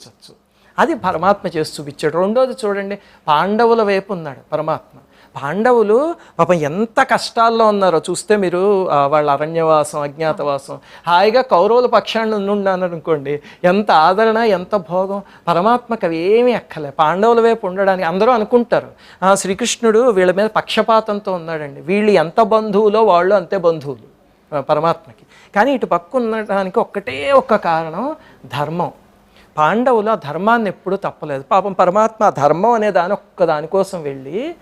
ఆచరించవచ్చు అది పరమాత్మ చేసి చూపించాడు. రెండోది చూడండి పాండవుల వైపు ఉన్నాడు పరమాత్మ. పాండవులు పాపం ఎంత కష్టాల్లో ఉన్నారో చూస్తే మీరు వాళ్ళ అరణ్యవాసం అజ్ఞాతవాసం హాయిగా కౌరవుల పక్షాన్ని ఉన్నాను అనుకోండి ఎంత ఆదరణ ఎంత భోగం. పరమాత్మకు అవి ఏమీ ఎక్కలే పాండవుల వైపు ఉండడానికి అందరూ అనుకుంటారు. శ్రీకృష్ణుడు వీళ్ళ మీద పక్షపాతంతో ఉన్నాడండి. వీళ్ళు ఎంత బంధువులో వాళ్ళు అంతే బంధువులు పరమాత్మకి. కానీ ఇటు పక్క ఉండడానికి ఒక్కటే ఒక్క కారణం ధర్మం. పాండవులు ఆ ధర్మాన్ని ఎప్పుడూ తప్పలేదు. పాపం పరమాత్మ ధర్మం అనే దాని ఒక్క దానికోసం వెళ్ళి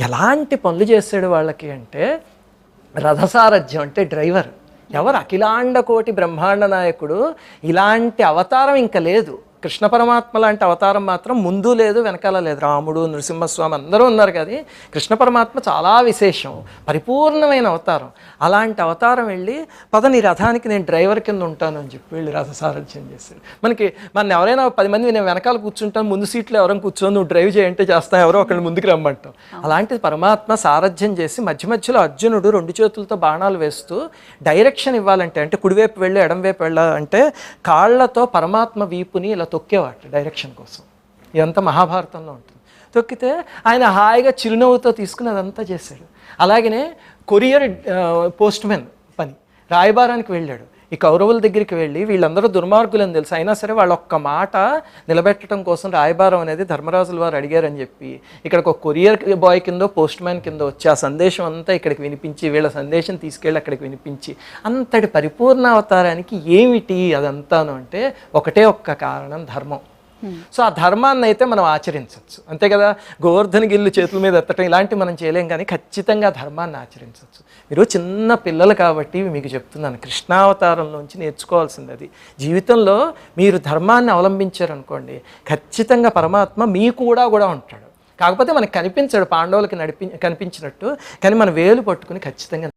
ఎలాంటి పనులు చేసాడు వాళ్ళకి అంటే రథసారథ్యం అంటే డ్రైవర్. ఎవరు? అఖిలాండ కోటి బ్రహ్మాండ నాయకుడు. ఇలాంటి అవతారం ఇంకా లేదు. కృష్ణ పరమాత్మ లాంటి అవతారం మాత్రం ముందు లేదు వెనకాల లేదు. రాముడు నృసింహస్వామి అందరూ ఉన్నారు కానీ కృష్ణ పరమాత్మ చాలా విశేషం పరిపూర్ణమైన అవతారం. అలాంటి అవతారం వెళ్ళి పద నీ రథానికి నేను డ్రైవర్ కింద ఉంటాను అని చెప్పి వెళ్ళి రథ సారథ్యం చేశాడు. మనకి మన ఎవరైనా పది మంది నేను వెనకాల కూర్చుంటాను ముందు సీట్లో ఎవరైనా కూర్చొని నువ్వు డ్రైవ్ చేయంటే చేస్తాను ఎవరో ఒకళ్ళు ముందుకు రమ్మంటాం అలాంటిది పరమాత్మ సారథ్యం చేసి మధ్య మధ్యలో అర్జునుడు రెండు చేతులతో బాణాలు వేస్తూ డైరెక్షన్ ఇవ్వాలంటే అంటే కుడివైపు వెళ్ళి ఎడంవైపు వెళ్ళాలంటే కాళ్ళతో పరమాత్మ వీపుని ఇలా తొక్కేవాట డైరెక్షన్ కోసం. ఇదంతా మహాభారతంలో ఉంటుంది. తొక్కితే ఆయన హాయిగా చిరునవ్వుతో తీసుకుని అదంతా చేశాడు. అలాగనే కొరియర్ పోస్ట్ మ్యాన్ పని. రాయబారానికి వెళ్ళాడు. ఈ కౌరవుల దగ్గరికి వెళ్ళి వీళ్ళందరూ దుర్మార్గులని తెలుసు. అయినా సరే వాళ్ళ ఒక్క మాట నిలబెట్టడం కోసం రాయబారం అనేది ధర్మరాజుల వారు అడిగారని చెప్పి ఇక్కడికి ఒక కొరియర్ బాయ్ కింద పోస్ట్ మ్యాన్ కింద వచ్చి ఆ సందేశం అంతా ఇక్కడికి వినిపించి వీళ్ళ సందేశం తీసుకెళ్ళి అక్కడికి వినిపించి అంతటి పరిపూర్ణ అవతారానికి ఏమిటి అదంతాను అంటే ఒకటే ఒక్క కారణం ధర్మం. సో ఆ ధర్మాన్ని అయితే మనం ఆచరించవచ్చు. అంతే కదా? గోవర్ధన గిల్లు చేతుల మీద ఎత్తటం ఇలాంటివి మనం చేయలేం కానీ ఖచ్చితంగా ధర్మాన్ని ఆచరించవచ్చు. మీరు చిన్న పిల్లలు కాబట్టి మీకు చెప్తున్నాను కృష్ణావతారంలోంచి నేర్చుకోవాల్సింది అది జీవితంలో మీరు ధర్మాన్ని అవలంబించారనుకోండి ఖచ్చితంగా పరమాత్మ మీ కూడా కూడా ఉంటాడు. కాకపోతే మనకు కనిపించాడు పాండవులకి నడిపి కనిపించినట్టు కానీ మన వేలు పట్టుకుని ఖచ్చితంగా